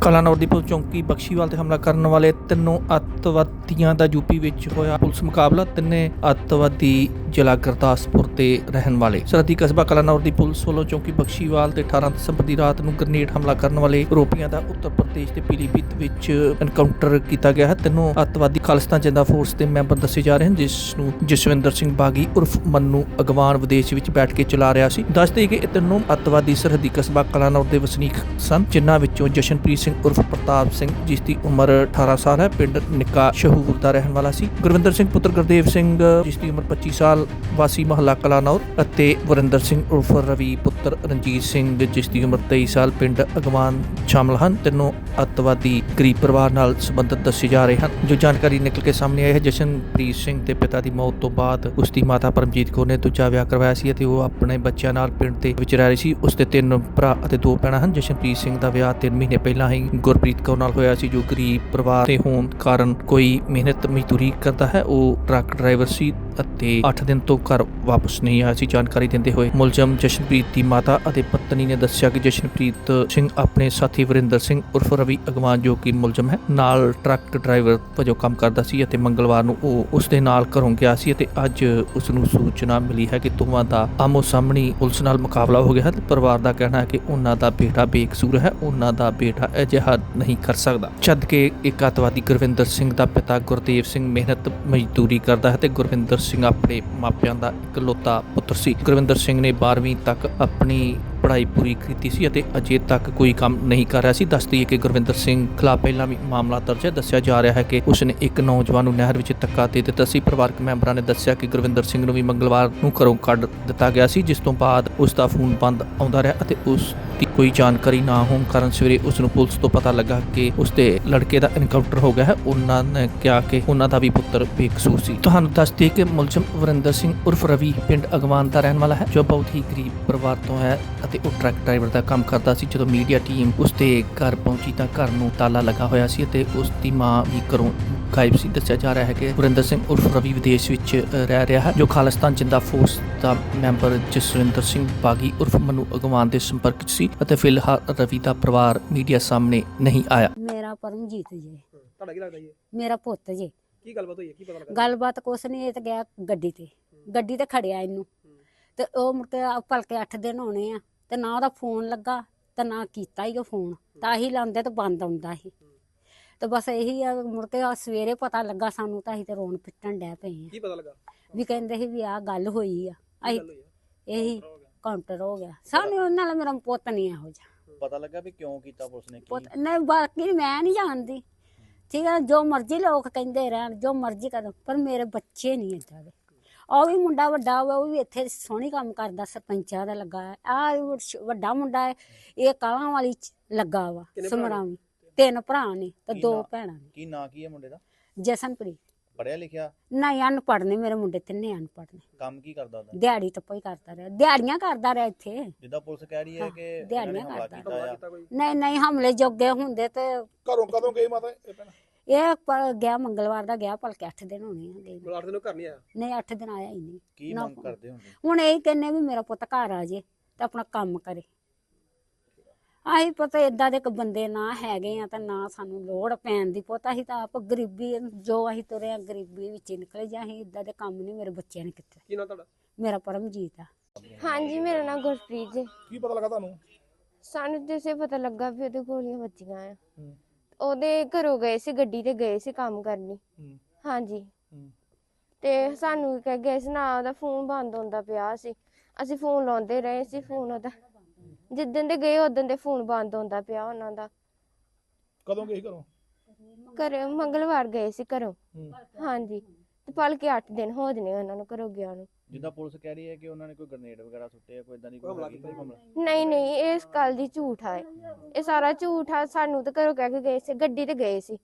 ਕਲਾਨੌਰ ਦੀ police ਚੌਂਕੀ ਬਖਸ਼ੀਵਾਲ ਤੇ ਹਮਲਾ ਕਰਨ ਵਾਲੇ ਤਿੰਨੋਂ ਅੱਤਵਾਦੀਆਂ ਦਾ ਯੂਪੀ ਵਿੱਚ ਹੋਇਆ ਪੁਲਿਸ ਮੁਕਾਬਲਾ। ਤਿੰਨੇ ਅੱਤਵਾਦੀ ਜ਼ਿਲ੍ਹਾ ਗੁਰਦਾਸਪੁਰ ਤੇ ਰਹਿਣ ਵਾਲੇ। ਸਰਹੱਦੀ ਕਸਬਾ ਕਲਾਨੌਰ ਦੀ ਪੁਲਿਸ ਵੱਲੋਂ ਚੌਂਕੀ ਬਖਸ਼ੀਵਾਲ ਤੇ 18 ਦਸੰਬਰ ਦੀ ਰਾਤ ਨੂੰ ਗ੍ਰਨੇਡ ਹਮਲਾ ਕਰਨ ਵਾਲੇ ਆਰੋਪੀਆਂ ਦਾ ਉੱਤਰ ਪ੍ਰਦੇਸ਼ ਦੇ ਪੀਲੀਭੀਤ ਵਿੱਚ ਐਨਕਾਊਂਟਰ ਕੀਤਾ ਗਿਆ ਹੈ। ਤਿੰਨੋਂ ਅੱਤਵਾਦੀ ਖਾਲਿਸਤਾਨ ਜਿੰਦਾ ਫੋਰਸ ਦੇ ਮੈਂਬਰ ਦੱਸੇ ਜਾ ਰਹੇ ਹਨ, ਜਿਸ ਨੂੰ ਜਸਵਿੰਦਰ ਸਿੰਘ ਬਾਗੀ ਉਰਫ ਮੰਨੂ ਅਗਵਾਨ ਵਿਦੇਸ਼ ਵਿੱਚ ਬੈਠ ਕੇ ਚਲਾ ਰਿਹਾ ਸੀ। ਦੱਸਦੇ ਕਿ ਇਹ ਤਿੰਨੋਂ ਅੱਤਵਾਦੀ ਸਰਹੱਦੀ ਕਸਬਾ ਕਲਾਨੌਰ ਦੇ ਵਸਨੀਕ ਸਨ, ਜਿਨ੍ਹਾਂ ਵਿੱਚੋਂ ਜਸ਼ਨਪ੍ਰੀਤ ਸਿੰਘ ਉਰਫ ਪ੍ਰਤਾਪ ਸਿੰਘ, ਜਿਸ ਦੀ ਉਮਰ 18 ਸਾਲ ਹੈ, ਪਿੰਡ ਨਿੱਕਾ ਸ਼ਹੂਰ ਦਾ ਰਹਿਣ ਵਾਲਾ ਸੀ। ਗੁਰਵਿੰਦਰ ਸਿੰਘ ਪੁੱਤਰ ਗੁਰਦੇਵ ਸਿੰਘ, ਜਿਸ ਦੀ ਉਮਰ 25 ਸਾਲ, ਵਾਸੀ ਮਹੱਲਾ ਕਲਾਨੌਰ ਅਤੇ ਵਰਿੰਦਰ ਸਿੰਘ ਉਰਫ ਰਵੀ ਪੁੱਤਰ ਰਣਜੀਤ ਸਿੰਘ, ਜਿਸ ਦੀ ਉਮਰ 23 ਸਾਲ, ਪਿੰਡ ਅਗਵਾਨ ਸ਼ਾਮਲ ਹਨ। ਤਿੰਨੋਂ ਅੱਤਵਾਦੀ ਗਰੀਬ ਪਰਿਵਾਰ ਨਾਲ ਸੰਬੰਧਿਤ ਦੱਸੇ ਜਾ ਰਹੇ ਹਨ। ਜੋ ਜਾਣਕਾਰੀ ਨਿਕਲ ਕੇ ਸਾਹਮਣੇ ਆਈ ਹੈ, ਜਸ਼ਨਪ੍ਰੀਤ ਸਿੰਘ ਦੇ ਪਿਤਾ ਦੀ ਮੌਤ ਤੋਂ ਬਾਅਦ ਉਸ ਦੀ ਮਾਤਾ ਪਰਮਜੀਤ ਕੌਰ ਨੇ ਦੂਜਾ ਵਿਆਹ ਕਰਵਾਇਆ ਸੀ ਅਤੇ ਉਹ ਆਪਣੇ ਬੱਚਿਆਂ ਨਾਲ ਪਿੰਡ ਦੇ ਵਿੱਚ ਰਹਿ ਰਹੀ ਸੀ। ਉਸ ਦੇ ਤਿੰਨ ਭਰਾ ਅਤੇ ਦੋ ਭੈਣਾਂ ਹਨ। ਜਸ਼ਨਪ੍ਰੀਤ ਸਿੰਘ ਦਾ ਵਿਆਹ 3 ਮਹੀਨੇ ਪਹਿਲਾਂ ਹੀ ਗੁਰਪ੍ਰੀਤ ਕੌਰ ਨਾਲ ਹੋਇਆ ਸੀ, ਜੋ ਗਰੀਬ ਪਰਿਵਾਰ ਦੇ ਹੋਣ ਕਾਰਨ ਕੋਈ ਮਿਹਨਤ ਮਜ਼ਦੂਰੀ ਕਰਦਾ ਹੈ। ਉਹ ਟਰੱਕ ਡਰਾਈਵਰ ਸੀ ਅਤੇ 8 ਦਿਨ ਤੋਂ ਘਰ ਵਾਪਸ ਨਹੀਂ ਆਇਆ ਸੀ। ਜਾਣਕਾਰੀ ਦਿੰਦੇ ਹੋਏ ਮੁਲਜ਼ਮ ਜਸ਼ਨਪ੍ਰੀਤ ਦੀ ਮਾਤਾ ਅਤੇ ਪਤਨੀ ਨੇ ਦੱਸਿਆ ਕਿ ਜਸ਼ਨਪ੍ਰੀਤ ਸਿੰਘ ਆਪਣੇ ਸਾਥੀ ਵਰਿੰਦਰ ਸਿੰਘ ਉਰਫ ਰਵੀ ਅਗਵਾਨ, ਜੋ ਕਿ ਮੁਲਜ਼ਮ ਹੈ, ਨਾਲ ਟਰੱਕ ਡਰਾਈਵਰ ਵਜੋਂ ਕੰਮ ਕਰਦਾ ਸੀ ਅਤੇ ਮੰਗਲਵਾਰ ਨੂੰ ਉਹ ਉਸ ਦੇ ਨਾਲ ਘਰੋਂ ਗਿਆ ਸੀ ਅਤੇ ਅੱਜ ਉਸ ਨੂੰ ਸੂਚਨਾ ਮਿਲੀ ਹੈ ਕਿ ਦੋਵਾਂ ਦਾ ਆਮੋ ਸਾਹਮਣੀ ਪੁਲਿਸ ਨਾਲ ਮੁਕਾਬਲਾ ਹੋ ਗਿਆ ਹੈ। ਤੇ ਪਰਿਵਾਰ ਦਾ ਕਹਿਣਾ ਹੈ ਕਿ ਉਹਨਾਂ ਦਾ ਬੇਟਾ ਬੇਕਸੂਰ ਹੈ, ਉਹਨਾਂ ਦਾ ਬੇਟਾ ਅਜਿਹਾ ਨਹੀਂ ਕਰ ਸਕਦਾ। ਛੱਡ ਕੇ ਇੱਕ ਅੱਤਵਾਦੀ ਗੁਰਵਿੰਦਰ ਸਿੰਘ ਦਾ ਪਿਤਾ ਗੁਰਦੇਵ ਸਿੰਘ ਮਿਹਨਤ ਮਜ਼ਦੂਰੀ ਕਰਦਾ ਹੈ ਤੇ ਗੁਰਵਿੰਦਰ ਸਿੰਘ ਆਪਣੇ ਮਾਪਿਆਂ ਦਾ ਇਕਲੌਤਾ ਪੁੱਤਰ ਸੀ। ਗੁਰਵਿੰਦਰ ਸਿੰਘ ਨੇ 12ਵੀਂ ਤੱਕ ਆਪਣੀ ਪੜ੍ਹਾਈ ਪੂਰੀ ਕੀਤੀ ਸੀ ਅਤੇ ਅਜੇ ਤੱਕ ਕੋਈ ਕੰਮ ਨਹੀਂ ਕਰ ਰਿਹਾ ਸੀ। ਦੱਸਦੀ ਹੈ ਕਿ ਗੁਰਵਿੰਦਰ ਸਿੰਘ ਖਿਲਾਫ ਪਹਿਲਾਂ ਵੀ ਮਾਮਲਾ ਦਰਜ ਹੈ। ਦੱਸਿਆ ਜਾ ਰਿਹਾ ਹੈ ਕਿ ਉਸਨੇ ਇੱਕ ਨੌਜਵਾਨ ਨੂੰ ਨਹਿਰ ਵਿੱਚ ਧੱਕਾ ਦੇ ਦਿੱਤਾ ਸੀ। ਪਰਿਵਾਰਕ ਮੈਂਬਰਾਂ ਨੇ ਦੱਸਿਆ ਕਿ ਗੁਰਵਿੰਦਰ ਸਿੰਘ ਨੂੰ ਵੀ ਮੰਗਲਵਾਰ ਨੂੰ ਘਰੋਂ ਕੱਢ ਦਿੱਤਾ ਗਿਆ ਸੀ, ਜਿਸ ਤੋਂ ਬਾਅਦ ਉਸ ਦਾ ਫੋਨ ਬੰਦ ਆਉਂਦਾ ਰਿਹਾ ਅਤੇ ਉਸ ਦੀ ਕੋਈ ਜਾਣਕਾਰੀ ਨਾ ਹੋਣ ਕਾਰਨ ਸਵੇਰੇ ਉਸ ਨੂੰ ਪੁਲਿਸ ਤੋਂ ਪਤਾ ਲੱਗਾ ਕਿ ਉਸ ਦੇ ਲੜਕੇ ਦਾ ਐਨਕਾਊਂਟਰ ਹੋ ਗਿਆ ਹੈ। ਉਹਨਾਂ ਨੇ ਕਿਹਾ ਕਿ ਉਹਨਾਂ ਦਾ ਵੀ ਪੁੱਤਰ ਬੇਕਸੂਰ ਸੀ। ਤੁਹਾਨੂੰ ਦੱਸ ਕਿ ਮੁਲਜ਼ਮ ਵਰਿੰਦਰ ਸਿੰਘ ਉਰਫ ਰਵੀ ਪਿੰਡ ਅਗਵਾਨ ਦਾ ਰਹਿਣ ਵਾਲਾ ਹੈ, ਜੋ ਬਹੁਤ ਹੀ ਗਰੀਬ ਪਰਿਵਾਰ ਤੋਂ ਹੈ ਅਤੇ ਉਹ ਟਰੱਕ ਡਰਾਈਵਰ ਦਾ ਕੰਮ ਕਰਦਾ ਸੀ। ਜਦੋਂ ਮੀਡੀਆ ਟੀਮ ਉਸ ਦੇ ਘਰ ਪਹੁੰਚੀ ਤਾਂ ਘਰ ਨੂੰ ਤਾਲਾ ਲੱਗਾ ਹੋਇਆ ਸੀ ਅਤੇ ਉਸ ਦੀ ਮਾਂ ਵੀ ਘਰੋਂ ਗਾਇਬ ਸੀ। ਦੱਸਿਆ ਜਾ ਰਿਹਾ ਹੈ ਕਿ ਵਰਿੰਦਰ ਸਿੰਘ ਉਰਫ ਰਵੀ ਵਿਦੇਸ਼ ਵਿੱਚ ਰਹਿ ਰਿਹਾ ਹੈ ਜੋ ਖਾਲਿਸਤਾਨ ਜਿੰਦਾ ਫੋਰਸ ਦਾ ਮੈਂਬਰ ਜਸਵਿੰਦਰ ਸਿੰਘ ਬਾਗੀ ਉਰਫ ਮਨੂ ਅਗਵਾਨ ਦੇ ਸੰਪਰਕ 'ਚ ਸੀ ਅਤੇ ਫਿਲਹਾਲ ਰਵੀ ਦਾ ਪਰਿਵਾਰ ਮੀਡੀਆ ਸਾਹਮਣੇ ਨਹੀਂ ਆਇਆ। ਮੇਰਾ ਪਰਮਜੀਤ ਜੀ। ਤੁਹਾਡਾ ਕੀ ਲੱਗਦਾ ਜੀ? ਮੇਰਾ ਪੁੱਤ ਜੀ। ਕੀ ਗੱਲਬਾਤ ਹੋਈ ਹੈ? ਕੀ ਪਤਾ ਲੱਗਾ? ਗੱਲਬਾਤ ਕੁਛ ਨਹੀਂ ਇਹ ਤਾਂ ਗਿਆ ਗੱਡੀ ਤੇ। ਗੱਡੀ ਤੇ ਖੜਿਆ ਇਹਨੂੰ। ਤੇ ਉਹ ਮੁੜ ਕੇ ਆ ਭਲਕੇ 8 ਦਿਨ ਹੋਣੇ ਆ। ਤੇ ਨਾ ਉਹਦਾ ਫੋਨ ਲੱਗਾ ਤੇ ਨਾ ਕੀਤਾ ਹੀ ਉਹ ਫੋਨ। ਤਾਂ ਹੀ ਲਾਉਂਦੇ ਤੇ ਬੰਦ ਆਉਂਦਾ ਸੀ। ਤੇ ਬਸ ਇਹੀ ਆ ਮੁੜ ਕੇ ਆ ਸਵੇਰੇ ਪਤਾ ਲੱਗਾ ਸਾਨੂੰ ਤਾਂ ਅਸੀਂ ਤੇ ਰੋਣ ਪਿੱਟਣ ਡੈ ਪਏ ਆ। ਕੀ ਪਤਾ ਲੱਗਾ? ਵੀ ਕਹਿੰਦੇ ਸੀ ਵੀ ਆਹ ਗੱਲ ਹੋਈ ਆ। ਅਸੀਂ ਇਹੀ ਕਾਊਂਟਰ ਹੋ ਗਿਆ। ਸਾਨੂੰ ਉਹਨਾਂ ਨਾਲ ਮੇਰਾ ਪੁੱਤ ਨਹੀਂ ਇਹੋ ਜਿਹਾ। ਪਤਾ ਲੱਗਾ ਵੀ ਕਿਉਂ ਕੀਤਾ ਪੁਲਿਸ ਨੇ? ਕੀ ਪੁੱਤ ਨਹੀਂ ਬਾਕੀ ਮੈਂ ਨਹੀਂ ਜਾਣਦੀ। ਠੀਕ ਹੈ ਜੋ ਮਰਜ਼ੀ ਲੋਕ ਕਹਿੰਦੇ ਰਹਿਣ ਜੋ ਮਰਜ਼ੀ ਕਰਨ ਪਰ ਮੇਰੇ ਬੱਚੇ ਨਹੀਂ ਏਦਾਂ ਦੇ। ਉਹ ਵੀ ਮੁੰਡਾ ਵੱਡਾ ਵਾ ਉਹ ਵੀ ਇੱਥੇ ਸੋਹਣੀ ਕੰਮ ਕਰਦਾ ਸਰਪੰਚਾਂ ਦਾ ਲੱਗਾ ਹੈ ਆ ਵੱਡਾ ਮੁੰਡਾ ਹੈ ਇਹ ਕਾਲਾਂ ਵਾਲੀ ਚ ਲੱਗਾ ਵਾ? ਸਮਰਾਵੀ। ਤਿੰਨ ਭਰਾ ਨੇ ਤੇ ਦੋ? ਭੈਣਾਂ ਨੇ। ਕੀ ਨਾਂ ਕੀ ਹੈ ਮੁੰਡੇ ਦਾ? ਜਸਨਪ੍ਰੀਤ। ਪੜਿਆ ਲਿਖਿਆ? ਨਹੀਂ ਅਨਪੜ੍ਹ ਨੇ ਮੇਰੇ ਮੁੰਡੇ ਤਿੰਨੇ ਅਨਪੜ੍ਹ ਨੇ। ਕੰਮ ਕੀ ਕਰਦਾ ਉਹਦਾ? ਦਿਹਾੜੀ ਤਾਂ ਹੀ ਕਰਦਾ ਰਿਹਾ। ਦਿਹਾੜੀਆਂ ਕਰਦਾ ਰਿਹਾ ਇੱਥੇ। ਜਿੱਦਾਂ ਪੁਲਿਸ ਕਹਿ ਰਹੀ ਹੈ ਕਿ ਦਿਹਾੜੀਆਂ ਕਰਦਾ। ਨਹੀਂ ਨਹੀਂ ਹਮਲੇ ਜੋਗੇ ਹੁੰਦੇ ਤੇ ਘਰੋਂ ਕਦੋਂ ਗਈ ਮਾਤਾ ਇਹ ਪ- ਗਿਆ ਮੰਗਲਵਾਰ ਦਾ ਗਿਆ ਭਲਕੇ 8 ਦਿਨ ਹੋਣੇ ਆ ਗਏ ਨੂੰ। ਦੇ ਨੂੰ ਘਰ ਨਹੀਂ ਆਇਆ? ਨਹੀਂ 8 ਦਿਨ ਆਇਆ ਹੀ ਨਹੀਂ। ਕੀ ਨਾ ਮੰਗ। ਕਰਦੇ ਹੁੰਦੇ ਹੁਣ ਇਹ ਕਹਿੰਨੇ ਵੀ ਮੇਰਾ ਪੁੱਤ ਘਰ ਆ ਜੇ ਤੇ ਆਪਣਾ ਕੰਮ ਕਰੇ। ਆਹੀ ਪਤਾ ਇਦਾਂ ਦੇ ਇੱਕ ਬੰਦੇ ਨਾ ਹੈਗੇ ਆ ਤਾਂ ਨਾ ਸਾਨੂੰ ਲੋੜ ਪੈਣ ਦੀ। ਪੁੱਤ ਅਸੀਂ ਤਾਂ ਆਪ ਗਰੀਬੀ ਜੋ ਅਸੀਂ ਤੁਰੇ ਆ ਗਰੀਬੀ ਵਿੱਚ ਹੀ ਨਿਕਲੇ ਜਾਂ ਅਸੀਂ ਇਦਾਂ ਦੇ ਕੰਮ ਨਹੀਂ ਮੇਰੇ ਬੱਚਿਆਂ ਨੇ ਕੀਤੇ। ਕੀ ਨਾਂ ਤੁਹਾਡਾ? ਮੇਰਾ ਪਰਮਜੀਤ ਆ। ਹਾਂਜੀ ਮੇਰਾ ਨਾਮ ਗੁਰਪ੍ਰੀਤ ਜੀ। ਕੀ ਪਤਾ ਲੱਗਾ ਤੁਹਾਨੂੰ? ਸਾਨੂੰ ਜਿਸੇ ਪਤਾ ਲੱਗਾ ਵੀ ਉਹਦੇ ਗੋਲੀਆਂ ਵੱਜੀਆਂ ਆ। ਹੂੰ। ਉਹਦੇ ਘਰੋਂ ਗਏ ਸੀ ਗੱਡੀ ਤੇ ਗਏ ਸੀ ਕੰਮ ਕਰਨੀ ਹੂੰ। ਹਾਂਜੀ। ਹੂੰ। ਤੇ ਸਾਨੂੰ ਕਹਿ ਗਏ ਸੀ ਨਾ ਉਹਦਾ ਫੋਨ ਬੰਦ ਹੁੰਦਾ ਪਿਆ ਸੀ। ਅਸੀਂ ਫੋਨ ਲਾਉਂਦੇ ਰਹੇ ਸੀ ਫੋਨ ਉਹਦਾ। ਜਿੱਦਣ ਦੇ ਗਏ ਉਦੋਂ ਦੇ ਫੋਨ ਬੰਦ ਹੁੰਦਾ ਪਿਆ ਉਹਨਾਂ ਦਾ। ਕਦੋਂ ਗਈ ਘਰੋਂ? ਘਰੇ ਮੰਗਲਵਾਰ ਗਏ ਸੀ ਘਰੋਂ। ਹੂੰ। ਹਾਂਜੀ। ਤੇ ਭਲਕੇ 8 ਦਿਨ ਹੋ ਜਨੇ ਉਹਨਾਂ ਨੂੰ ਘਰੋਂ ਗਿਆ ਨੂੰ। ਜਿੱਦਾਂ ਪੁਲਿਸ ਕਹਿ ਰਹੀ ਹੈ ਕਿ ਉਹਨਾਂ ਨੇ ਕੋਈ ਗ੍ਰਨੇਡ ਵਗੈਰਾ ਸੁੱਟੇ ਆ ਕੋਈ ਇਦਾਂ ਦੀ ਕੋਈ ਹਮਲਾ ਕੀਤਾ ਨਹੀਂ ਨਹੀਂ ਇਹ ਇਸ ਗੱਲ ਦੀ ਝੂਠ ਆ ਇਹ। ਇਹ ਸਾਰਾ ਝੂਠ ਆ ਸਾਨੂੰ ਤਾਂ ਘਰੋਂ ਕਹਿ ਕੇ ਗਏ ਸੀ ਗੱਡੀ ਤੇ ਗਏ ਸੀ।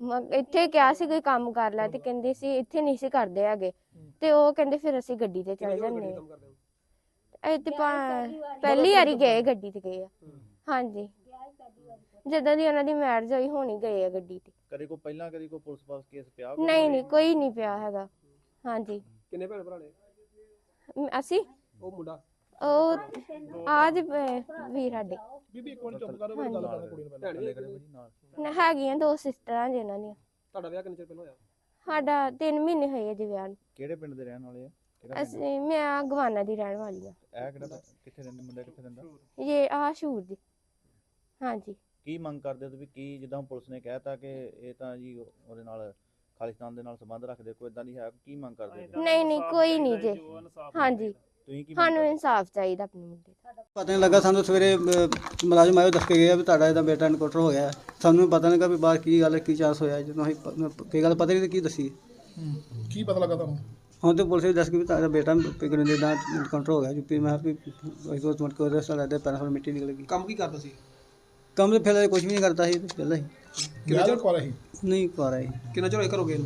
ਮ- ਇੱਥੇ ਕਿਹਾ ਸੀ ਕੋਈ ਕੰਮ ਕਰ ਲੈ ਤੇ ਕਹਿੰਦੇ ਸੀ ਇੱਥੇ ਨਹੀਂ ਸੀ ਕਰਦੇ ਹੈਗੇ। ਤੇ ਉਹ ਕਹਿੰਦੇ ਫਿਰ ਅਸੀਂ ਗੱਡੀ ਤੇ ਚਲੇ ਜਾਂਦੇ ਆ ਇਹ ਤੇ ਪਾ- ਪਹਿਲੀ ਵਾਰੀ ਗਏ ਗੱਡੀ ਤੇ ਗਏ ਆ। ਹਾਂਜੀ। ਜਦੋਂ ਦੀ ਉਹਨਾਂ ਦੀ ਮੈਰਿਜ ਹੋਈ ਹੋਣੀ ਗਏ ਆ ਗੱਡੀ ਤੇ। ਕਦੇ ਕੋਈ ਪਹਿਲਾਂ ਕਦੇ ਕੋਈ ਪੁਲਿਸ ਪਾਸ ਕੇਸ ਪਿਆ ਕੋਈ? ਨਹੀਂ ਨਹੀਂ ਕੋਈ ਨਹੀਂ ਪਿਆ ਹੈਗਾ। ਹਾਂਜੀ। ਕਿੰਨੇ ਭੈਣ ਭਰਾ ਨੇ? ਅਸੀਂ? ਉਹ ਮੁੰਡਾ। ਉਹ ਆਜ ਵੀਰ ਸਾਡੇ। ਬੀਬੀ ਇੱਕ ਮਿੰਟ ਚੁੱਪ ਕਰੋ ਮੇਰੀ ਗੱਲ ਕਰਨ ਕੁੜੀ ਨੂੰ ਪਹਿਲਾਂ। ਕਰੇ ਨਾ ਹੈਗੀਆਂ ਦੋ ਸਿਸਟਰਾਂ ਜੀ ਉਹਨਾਂ ਦੀਆਂ। ਤੁਹਾਡਾ ਵਿਆਹ ਕਿੰਨੇ ਚਿਰ ਪਹਿਲਾਂ ਹੋਇਆ? ਸਾਡਾ 3 ਮਹੀਨੇ ਹੋਏ ਆ ਜੀ ਵਿਆਹ ਨੂੰ। ਕਿਹੜੇ ਪਿੰਡ ਦੇ ਰਹਿਣ ਵਾਲੇ ਆ? ਕਿਹੜਾ ਪਿੰਡ? ਅਸੀਂ ਮੈਂ ਗਵਾਨਾ ਦੀ ਰਹਿਣ ਵਾਲੀ ਆ। ਇਹ ਕਿਹੜਾ ਪਿੰਡ? ਕਿੱਥੇ ਰਹਿੰਦੇ ਮੁੰਡਾ ਕਿੱਥੇ ਰਹਿੰਦਾ? ਇਹ ਆਹ ਸ਼ੂਰ ਦੀ। ਹਾਂਜੀ। ਕੀ ਮੰਗ ਕਰਦੇ ਹੋ ਤੁਸੀਂ? ਕੀ ਜਿੱਦਾਂ ਹੁਣ ਪੁਲਿਸ ਨੇ ਕਹਿਤਾ ਕਿ ਇਹ ਤਾਂ ਜੀ ਉਹ- ਉਹਦੇ ਨਾਲ ਖਾਲਿਸਤਾਨ ਦੇ ਨਾਲ ਸੰਬੰਧ ਰੱਖਦੇ ਕੋਈ ਇਦਾਂ ਦੀ ਹੈ? ਕੀ ਮੰਗ ਕਰਦੇ? ਨਹੀਂ ਨਹੀਂ ਕੋਈ ਨਹੀਂ ਜੇ। ਹਾਂਜੀ। ਤੁਸੀਂ ਕੀ ਮੰਗ ਸਾਨੂੰ? ਇਨਸਾਫ ਚਾਹੀਦਾ ਆਪਣੇ ਮੁੰਡੇ ਦਾ। ਪਤਾ ਨਹੀਂ ਲੱਗਾ ਸਾਨੂੰ ਸਵੇਰੇ ਅਹ, ਮੁਲਾਜ਼ਮ ਆਇਓ ਦੱਸ ਕੇ ਗਏ ਆ ਵੀ ਤੁਹਾਡਾ ਇਹਦਾ ਬੇਟਾ ਇਨਕਾਊਂਟਰ ਹੋ ਗਿਆ। ਹੈ। ਸਾਨੂੰ ਪਤਾ ਨਹੀਂ ਲੱਗਾ ਵੀ ਬਾਹਰ ਕੀ ਗੱਲ ਹੈ, ਕੀ ਚਾਂਸ ਹੋਇਆ। ਜਦੋਂ ਅਸੀਂ ਪ- ਕੀ ਗੱਲ ਪਤਾ ਨਹੀਂ ਕੀ ਦੱਸੀ। ਕੀ ਪਤਾ ਲੱਗਾ ਤੁਹਾਨੂੰ? ਹੁਣ ਤੇ ਪੁਲਿਸ ਨੇ ਦੱਸ ਕੇ ਵੀ ਤੁਹਾਡਾ ਬੇਟਾ ਪਿਗਨ ਦੇ ਦਾ ਇਨਕਾਊਂਟਰ ਹੋ ਗਿਆ। ਯੂਪੀ ਮੈਂ ਕਿਹਾ ਵੀ ਅਸੀਂ ਤੋਂ ਤੁਮਟ ਕੋ ਰਸਤਾ ਲੱਗਦਾ ਪੈਰਾਂ ਤੋਂ ਮਿੱਟੀ ਨਿਕਲ ਗਈ। ਕੰਮ ਕੀ ਕਰਦਾ ਸੀ? ਕੰਮ ਤੇ ਫਿਰ ਕੁਝ ਵੀ ਨਹੀਂ ਕਰਦਾ ਸੀ ਪਹਿਲਾਂ ਹੀ। ਕਿੰਨਾ ਚਿਰ ਕੋਲ ਸੀ? ਨਹੀਂ ਕਰ ਆਏ ਕਿੰਨਾ ਚਿਰ ਹੋਇਆ ਘਰੋਂ ਗਏ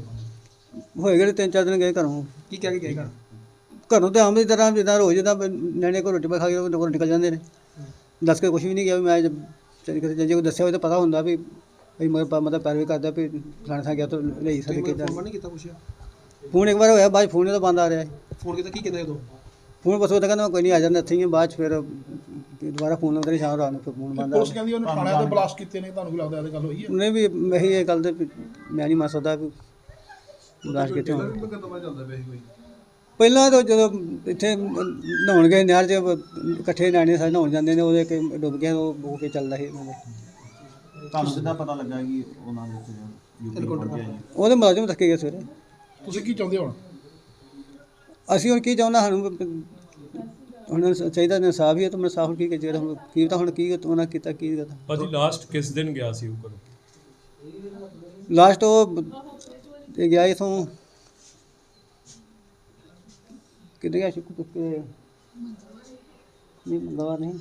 ਹੋਏ ਗਏ ਤਿੰਨ ਚਾਰ ਦਿਨ ਗਏ ਘਰੋਂ। ਕੀ ਕਹਿ ਕੇ ਗਏ ਘਰ? ਘਰੋਂ ਤੇ ਆਮ ਦੀ ਤਰ੍ਹਾਂ ਜਿੱਦਾਂ ਰੋਜ਼ ਜਿੱਦਾਂ ਨਿਆਣੇ ਕੋ ਰੋਟੀ ਪਾ ਖਾ ਕੇ ਉਹ ਘਰੋਂ ਨਿਕਲ ਜਾਂਦੇ ਨੇ। ਦੱਸ ਕੇ ਕੁਝ ਵੀ ਨਹੀਂ ਗਿਆ ਵੀ ਮੈਂ ਜਦ ਚਲੀ ਕਿਤੇ ਜੇ ਕੋਈ ਦੱਸਿਆ ਹੋਵੇ ਤਾਂ ਪਤਾ ਹੁੰਦਾ ਵੀ ਵੀ ਮਗਰ ਪਾ- ਮਤਲਬ ਪੈਰਵੀ ਕਰਦਾ ਵੀ ਫਲਾਣਾ ਥਾਂ ਗਿਆ ਤਾਂ ਲਈ ਸਕਦੇ ਕਿਦਾਂ। ਫੋਨ ਨਹੀਂ ਕੀਤਾ ਪੁੱਛਿਆ ਫੋਨ ਇੱਕ ਵਾਰ ਹੋਇਆ ਬਾਅਦ 'ਚ ਫੋਨ ਤਾਂ ਬੰਦ ਆ ਰਿਹਾ। ਫੋਨ ਕੀਤਾ ਕੀ ਕਹਿੰਦਾ ਉਦੋਂ? ਫੋਨ ਬਸ ਉਹ ਤਾਂ ਕਹਿੰਦਾ ਮੈਂ ਕੋਈ ਨਹੀਂ ਆ ਜਾਂਦਾ ਇੱਥੇ ਹੀ ਹਾਂ, ਬਾਅਦ 'ਚ ਫਿਰ ਵੀ ਦੁਬਾਰਾ ਫੋਨ ਲਾਉਂਦੇ ਰਹੇ ਸ਼ਾਮ ਰਾਤ ਨੂੰ ਫਿਰ ਫੋਨ ਬੰਦ ਆ ਪੁਲਿਸ ਕਹਿੰਦੀ ਉਹਨੇ ਥਾਣੇ ਤੇ ਬਲਾਸਟ ਕੀਤੇ ਨੇ ਤੁਹਾਨੂੰ ਕੀ ਲੱਗਦਾ ਇਹਦੇ ਗੱਲ ਹੋਈ ਹੈ? ਉਹਨੇ ਵੀ ਮੈਂ ਹੀ ਇਹ ਗੱਲ ਤੇ ਵੀ ਮੈਂ ਨਹੀਂ ਮੰਨ ਸਕਦਾ ਵੀ ਉਦਾਸ ਕਿਤੇ ਹੋਣ। ਚੱਲਦਾ ਪਿਆ ਕੋਈ? ਪਹਿਲਾਂ ਤਾਂ ਜਦੋਂ ਇੱਥੇ ਨਹਾਉਣ ਗਏ ਨਹਿਰ 'ਚ ਇਕੱਠੇ ਨਿਆਣੇ ਸਾਰੇ ਨਹਾਉਣ ਜਾਂਦੇ ਨੇ ਉਹਦੇ ਕਿ ਡੁੱਬ ਗਿਆ ਉਹ ਬੋ ਕੇ ਚੱਲਦਾ ਸੀ ਤੁਹਾਨੂੰ ਕਿੱਦਾਂ ਪਤਾ ਲੱਗਾ ਕਿ ਉਹਨਾਂ ਦੇ ਉੱਤੇ ਯੂਪੀ ਪਹੁੰਚਿਆ ਜੀ? ਉਹਦੇ ਮੁਲਾਜ਼ਮ ਥੱਕੇ ਗਏ ਸਵੇਰੇ। ਤੁਸੀਂ ਕੀ ਚਾਹੁੰਦੇ ਹੋ ਅਸੀਂ ਹੁਣ ਕੀ ਚਾਹੁੰਦਾ ਸਾਨੂੰ ਵੀ ਹੁਣ ਚਾਹੀਦਾ ਇਨਸਾਫ ਹੀ ਹੈ ਤਾਂ ਇਨਸਾਫ ਕੀ ਕਿ ਜਿਹੜਾ ਹੁਣ ਕੀ ਤਾਂ ਹੁਣ ਕੀ ਉਹਨਾਂ ਕੀਤਾ ਕੀ ਕੀਤਾ ਭਾਜੀ ਲਾਸਟ ਕਿਸ ਦਿਨ ਗਿਆ ਸੀ ਉਹ ਘਰੋਂ? ਲਾਸਟ ਉਹ ਤੇ ਗਿਆ ਇਥੋਂ ਕਿੱਥੇ ਗਿਆ ਸੀ? ਕਿ ਨਹੀਂ ਮੰਗਵਾ ਨਹੀਂ।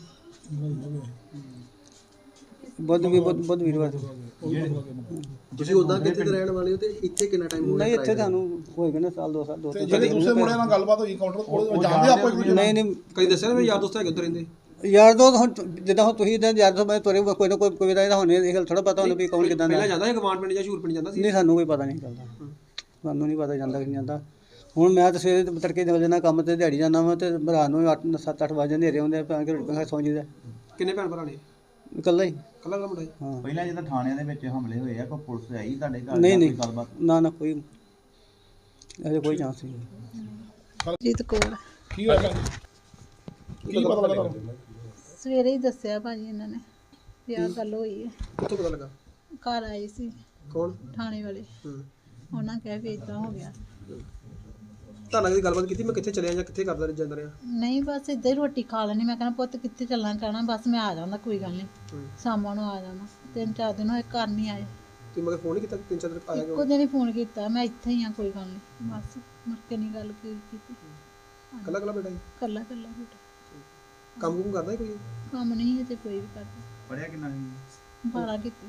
ਬੁੱਧ ਵੀ ਬੁੱਧ ਬੁੱਧ ਵੀਰਵਾਰ ਤੁਸੀਂ ਉਦਾਂ ਕਿੱਥੇ ਦੇ ਰਹਿਣ ਵਾਲੇ ਹੋ ਤੇ ਇੱਥੇ ਕਿੰਨਾ ਟਾਈਮ ਨਹੀਂ ਇੱਥੇ ਤੁਹਾਨੂੰ ਹੋਏਗਾ ਨਾ ਸਾਲ ਦੋ ਸਾਲ ਦੋ ਤੇ ਤਿੰਨ ਜਿਹੜੇ ਦੂਸਰੇ ਮੁੰਡਿਆਂ ਨਾਲ ਗੱਲਬਾਤ ਹੋਈ ਕਾਊਂਟਰ ਕੋਲ ਜਾਣਦੇ ਆਪਾਂ ਇੱਕ ਦੂਜੇ ਨੂੰ? ਨਹੀਂ ਨਹੀਂ। ਕਈ ਦੱਸਿਆ ਨਾ ਮੇਰੇ ਯਾਰ ਦੋਸਤ ਹੈਗੇ ਉੱਧਰ ਰਹਿੰਦੇ। ਯਾਰ ਦੋ ਹੁਣ ਜਿੱਦਾਂ ਹੁਣ ਤੁਸੀਂ ਇਦਾਂ ਯਾਰ ਦੋ ਮੈਂ ਤੋਰੇ ਕੋਈ ਨਾ ਕੋਈ ਕੋਈ ਦਾ ਇਹਦਾ ਹੋਣੇ ਇਹ ਗੱਲ ਥੋੜਾ ਪਤਾ ਹੁੰਦਾ ਵੀ ਕੌਣ ਕਿਦਾਂ ਦਾ ਜਾਂਦਾ ਹੈ ਪਿੰਡ ਜਾਂ ਸ਼ੂਰ ਪਿੰਡ ਜਾਂਦਾ ਨਹੀਂ ਸਾਨੂੰ ਕੋਈ ਪਤਾ ਨਹੀਂ ਚੱਲਦਾ। ਸਾਨੂੰ ਨਹੀਂ ਪਤਾ ਜਾਂਦਾ ਕਿ ਨਹੀਂ ਜਾਂਦਾ ਹੁਣ ਮੈਂ ਤਾਂ ਸਵੇਰੇ ਤੋਂ ਤੜਕੇ ਨਿਕਲ ਜਾਂਦਾ ਕੰਮ ਤੇ ਦਿਹਾੜੀ ਜਾਂਦਾ ਵਾਂ ਤੇ ਰਾਤ ਨੂੰ 8 7 8 ਵਜੇ ਹਨੇਰੇ ਹੁੰਦੇ ਆ ਭਾਂ ਕੇ ਰੋਟੀ ਖਾ ਸੌਂ ਜੀਦਾ ਕਿੰਨੇ ਭੈਣ ਭਰਾ ਨੇ? ਇਕੱਲਾ ਹੀ। ਕੱਲਾ ਕੱਲਾ ਮੁੰਡਾ? ਹਾਂ? ਪਹਿਲਾਂ ਜਦੋਂ ਥਾਣਿਆਂ ਦੇ ਵਿੱਚ ਹਮਲੇ ਹੋਏ ਆ ਕੋਈ ਪੁਲਿਸ ਆਈ ਤੁਹਾਡੇ ਘਰ ਨਹੀਂ ਜਾਂ ਨਹੀਂ। ਕੋਈ ਗੱਲਬਾਤ? ਨਾ ਨਾ ਕੋਈ ਅਜੇ ਕੋਈ ਚਾਂਸ ਨਹੀਂ ਜੀਤ ਕੌਰ। ਕੀ ਹੋਇਆ? ਭੈਣ ਜੀ? ਕੀ ਪਤਾ ਲੱਗਾ ਤੁਹਾਨੂੰ? ਸਵੇਰੇ ਹੀ ਦੱਸਿਆ ਭਾਜੀ ਇਹਨਾਂ ਨੇ ਵੀ ਆਹ ਗੱਲ ਹੋਈ ਹੈ। ਕਿੱਥੋਂ ਪਤਾ ਲੱਗਾ? ਘਰ ਆਏ ਸੀ। ਕੌਣ? ਥਾਣੇ ਵਾਲੇ। ਹੂੰ। ਉਹਨਾਂ ਕਹਿ ਵੀ ਇਦਾਂ ਹੋ ਗਿਆ। ਤੁਹਾਨੂੰ ਕਦੀ ਗੱਲਬਾਤ ਕੀਤੀ? ਮੈਂ ਕਿੱਥੇ ਚੱਲਿਆ ਜਾਂ ਕਿੱਥੇ ਕਰਦਾ ਜਾਂਦਾ ਰਿਹਾ? ਨਹੀਂ ਬਸ ਇੱਦਾਂ ਹੀ ਰੋਟੀ ਖਾ ਲੈਣੀ ਮੈਂ ਕਹਿੰਦਾ ਪੁੱਤ ਕਿੱਥੇ ਚੱਲਣਾ ਕਹਿਣਾ ਬਸ ਮੈਂ ਆ ਜਾਂਦਾ ਕੋਈ ਗੱਲ ਨਹੀਂ। ਸ਼ਾਮਾਂ ਨੂੰ ਆ ਜਾਣਾ ਤਿੰਨ ਚਾਰ ਦਿਨ ਹੋਏ ਘਰ ਨਹੀਂ ਆਏ। ਤੁਸੀਂ ਮਗਰ ਫੋਨ ਨਹੀਂ ਕੀਤਾ? ਤਿੰਨ ਚਾਰ ਦਿਨ ਆਇਆ ਇੱਕੋ ਦਿਨ ਹੀ ਫੋਨ ਕੀਤਾ। ਮੈਂ ਇੱਥੇ ਹੀ ਆ ਕੋਈ ਗੱਲ ਨਹੀਂ। ਬਸ ਮੁੜ ਕੇ ਨਹੀਂ ਗੱਲ ਕੀ- ਕੀਤੀ। ਕੱਲਾ ਕੱਲਾ ਬੇਟਾ ਜੀ ਕੱਲਾ ਕੱਲਾ ਬੇਟਾ। ਕੰਮ ਕੁਮ ਕਰਦਾ ਸੀ ਕੋਈ? ਕੰਮ ਨਹੀਂ ਅਜੇ ਕੋਈ ਵੀ ਕਰਦਾ। ਪੜਿਆ ਕਿੰਨਾ ਸੀ? ਬਾਰਾ ਕੀਤੀ।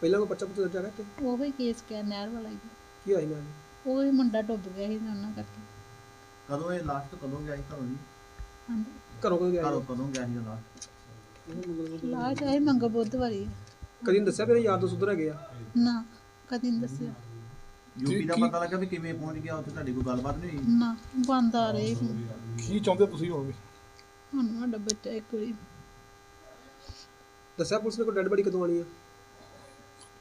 ਪਹਿਲਾਂ ਕੋਈ ਬੱਚਾ ਪੁੱਛ ਜਾ ਰਿਹਾ ਤੇ ਉਹ ਹੀ ਕੇਸ ਕਿਆ ਨਹਿਰ ਵਾਲਾ ਹੀ ਕੀ ਹੋਇਆ ਮੈਂ ਉਹ ਹੀ ਮੁੰਡਾ ਡੁੱਬ ਗਿਆ ਸੀ ਤੇ ਉਹਨਾਂ ਕਰਕੇ। ਕਦੋਂ ਇਹ ਲਾਸਟ ਕਦੋਂ ਗਿਆ ਸੀ ਘਰੋਂ ਜੀ? ਹਾਂਜੀ। ਘਰੋਂ ਕਦੋਂ ਗਿਆ ਘਰੋਂ ਕਦੋਂ ਗਿਆ ਸੀ ਲਾਸਟ ਲਾ ਚਾਹੇ ਮੰਗ ਬੁੱਧਵਾਰੀ ਹੈ ਕਦੀ ਨੀ ਦੱਸਿਆ ਮੇਰੇ ਯਾਰ ਦੋਸਤ ਉਧਰ ਹੈਗੇ ਆ? ਨਾ ਕਦੀ ਨਹੀਂ ਦੱਸਿਆ। ਯੂਪੀ ਦਾ ਪਤਾ ਲੱਗਾ ਵੀ ਕਿਵੇਂ ਪਹੁੰਚ ਗਿਆ ਉੱਥੇ ਤੁਹਾਡੀ ਕੋਈ ਗੱਲਬਾਤ ਨਹੀਂ ਹੋਈ? ਨਾ ਬੰਦ ਆ ਰਹੇ ਕੀ ਚਾਹੁੰਦੇ ਤੁਸੀਂ ਹੋਵੇ ਹੁਣ ਸਾਡਾ ਬੱਚਾ ਇੱਕ ਵਾਰੀ। ਦੱਸਿਆ ਪੁਲਿਸ ਨੇ ਕੋਈ ਡੈਡ ਬੜੀ ਕਦੋਂ ਆਣੀ ਆ?